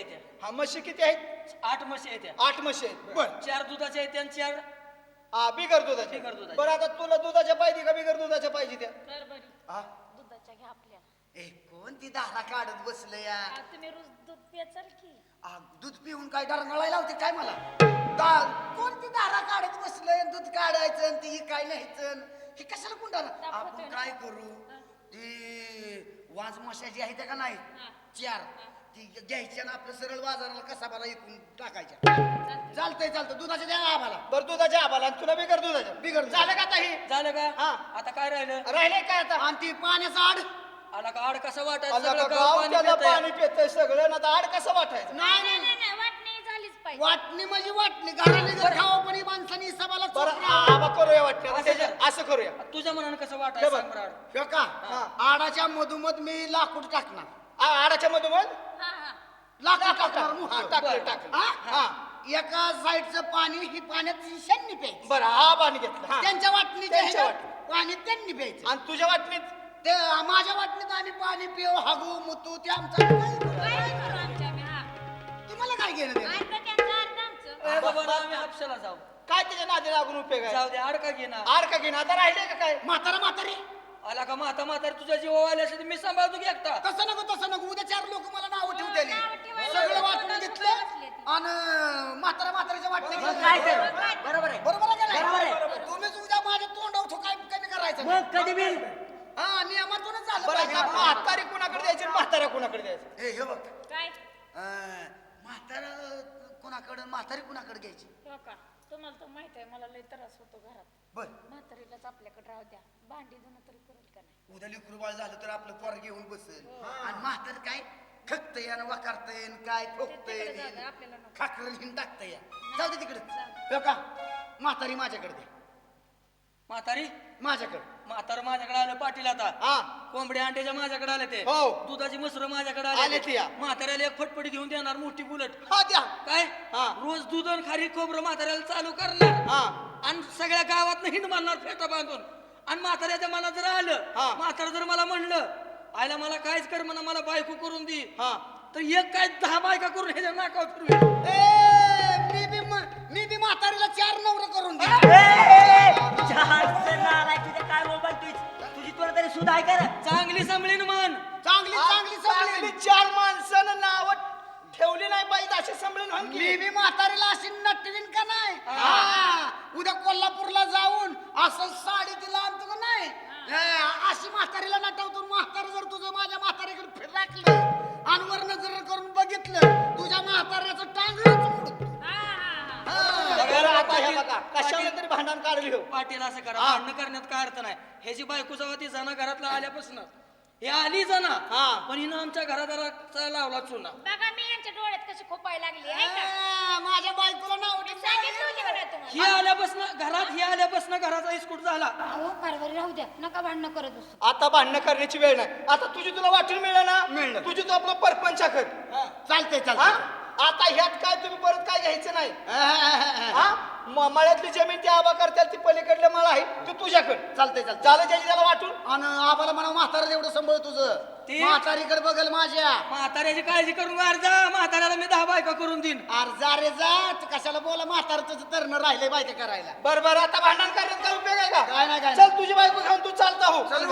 आहेत त्या. हा म्हशी किती आहेत? आठ म्हशी आहेत. आठ म्हशी आहेत. बर. चार दुधाच्या आहेत त्या आणि चार हा बिगर दुधाच्या. बिगर दुधाच्या. बरं आता तुला दुधाच्या पाहिजे का बिगर दुधाच्या पाहिजे त्या? तर बरी. हा. दुधाच्या घ्या आपल्याला ए कोण ती दारा काढत बसलं या? आ, तुम्ही रोज दूध प्याचाल की. आ, दूध पिऊन काय डरंगळायला होते काय मला? दा कोण ती दारा काढत बसलंय दूध काढायचं आणि ती काय न्यायचं हे कशाला कोण दारा दाखवतोय आपण ना. काय करू? ती वाज मशाची आहे त्या का नाही? चार. ती घ्यायच्या ना आपलं सरळ बाजाराला कसा बरा इकून टाकायच्या. चालतंय. चालतं दुधाच्या द्या आम्हाला. बरं दुधाच्या आबाला आणि तुला बिगर दुधाच्या. बिगर दुधाच्या. झालं का आता हे? झालं का? हा. आता काय राहिलं? राहिले काय आता? आणि ती पाण्याचा आड. आला का आड कसं वाटायचं? सगळं गाव पाणी त्याला पितंय. पाणी पितंय सगळं. ना आता आड कसं वाटायचं? नाही नाही नाही नाही. नाही वाटणी झालीच पाहिजे. वाटणी म्हणजे वाटणी. घराने जर खावं पण ही माणसाने हिसाबाला बरं चोपडा. आबा करूया वाटतं असं कर. असं करूया. तुझ्या मनानं कसं हे वाटायचं बघ. सांग बरं आड. ह्यो का? आडाच्या मधोमध मी लाकूड टाकणार. आ- आडाच्या मधोमध? लाकूड टाकणार मोठं. टाकलं बरं. टाकलं हा? हा. एका साईडचं पाणी ही पाण्यात शांनी प्यायचं. बरं हा पाणी घेतलं. हा. त्यांच्या वाटणीच्या त्यांच्या ह्याच्यात पाणी त्यांनी प्यायचं. आणि तुझ्या वाटणीत? ते माझ्या वाटणीत आम्ही पाणी पिऊ हागू मुतू ते आमचं काय करू? काय करू? आमच्या आम्ही हा. तुम्हाला काय घेणं देणं? अर्ध त्यांचं अर्ध आमचं. ए बाबा आम्ही हापशाला जाऊ. काय त्याच्या नादी लागून उपयोग आहे? जाऊ दे आड का घेणार आड का घेणं. आता राहिले का काय? म्हातारा म्हातारी. आला का म्हाता म्हातारी? तुझ्या जीवा आले असेल तर मी सांभाळतो की एकटा. तसं नको तसं नको. उद्या चार लोक मला नाव नावं ठेवतेली ठेवायला सगळं लोकं वाटून नावं घेतलं ठेवायला बसलेत. आणि म्हातारा म्हातारीच्या वाटणी मग काय तर? बरोबर आहे. बरोबर आहे का बरोबर नाही? आहे. तुम्हीच उद्या माझ्या तोंडावर काय कमी करायचं? मग कधी बी हा नियमातूनच झालं बरं पाहिजे. आता आपलं. म्हातारी कुणाकडे द्यायची आणि म्हाताऱ्या कुणाकडे द्यायचं? ए, हे बघ. काय? अं, म्हातारा कुणाकडं म्हातारी कुणाकडे घ्यायची? हो का? तुम्हाला तर माहीत आहे मला लय त्रास होतो घरात. बर. म्हातारीलाच आपल्याकडे राहू द्या. भांडी धुणं तरी करेल का नाही? उद्या लिकरू बाळ झालं तर आपलं पोर घेऊन बसेल. आणि म्हातार काय खकतय आणि वाकारतय आणि काय ठोकतय तिकडे जाऊ दे, आपल्याला नको. खाकर हिन टाकतय जाऊ दे तिकडे. हो का? म्हातारी माझ्याकडे दे. म्हातारी? माझ्याकडे. म्हातार माझ्याकडे आलं पाटील आता. हा. कोंबडी अंड्याच्या माझ्याकडे आले ते. हो. दुधाची मसर माझ्याकडे आले आले ते. या. म्हाताऱ्याला एक फटफटी घेऊन देणार मोठी बुलट. हा द्या. काय? हा. रोज दूध आणि खारी खोबरं म्हाताऱ्याला चालू करणार. हा. आणि सगळ्या गावात हिंड मारणार फेटा बांधून. आणि म्हाताऱ्याच्या मनात जर आलं हा. म्हातारा जर मला म्हणलं आयला मला काहीच कर म्हणा मला बायको करून दे. हा. तर एक काय दहा बायका करून ह्याच्या नाकावर फिरवेल ए, मी बी म- मी बी म्हातारीला चार नवर करून दे. तुझ्या काय बोल तुझी तुला तरी सुद्धा आहे का रे? चांगली सांभळीन मन चांगली चांगली चांगली चांगली चार माणसानं नाव ठेवली नाही पाहिजे अशी संभळून म्हण मी. बी म्हातारीला अशी नटवीन का नाही? हा. उद्या कोल्हापूरला जाऊन असं साडी तिला आणतो का नाही? ए, अशी म्हातारीला नटवतो म्हातार तुझं माझ्या म्हातारीकडे फिरकलं आणि वरनं जर करून बघितलं. तुझ्या म्हाताऱ्याचं टांगळच हा हा हा. हा. हे कशाला तरी भांडण काढली हो. पाटील असं करा भांडणं करण्यात काय अर्थ नाही. ह्याची बायको जेव्हा ती जणा घरातला आल्यापासून हे आली जणा हा. पण हिनं आमच्या घरादाराचा लावला चुना. बघा मी यांच्या डोळ्यात कशी लागली आहे का? ए, माझ्या बायकोला नाव सांगितलं ही आल्यापासून घरात ही आल्यापासून घराचा इस्कूट झाला. अहो कारभारी राहू द्या. नका भांडणं करत बसू. आता भांडणं करण्याची वेळ नाही. आता तुझी तुला वाटून मिळलं ना? मिळलं. तुझी तू आपलं परपंच कर चालतंय हा? चालतंय आता ह्यात काय तुम्ही परत काय घ्यायचं नाही? म- मळ्यातली जमीन ती आबा करताल ती पलीकडलं मला आहे ती तुझ्याकडे. चालतंय झालं ज्याची त्याला वाटून? आणि आम्हाला म्हणा म्हातारा एवढं सांभाळ तुझं. ते- म्हातारीकडे बघल माझ्या. म्हाताऱ्याची काळजी करून वार जा म्हाताऱ्याला मी दहा बायका करून देईन. अरे जा रे जा तू कशाला बोला म्हातार तुझं तरण राहिलंय बायका करायला. बर बर आता भांडण करण्यात काय उपयोग आहे काय नाही, का काय चल तुझी बायको घेऊन तू चालता हो. चल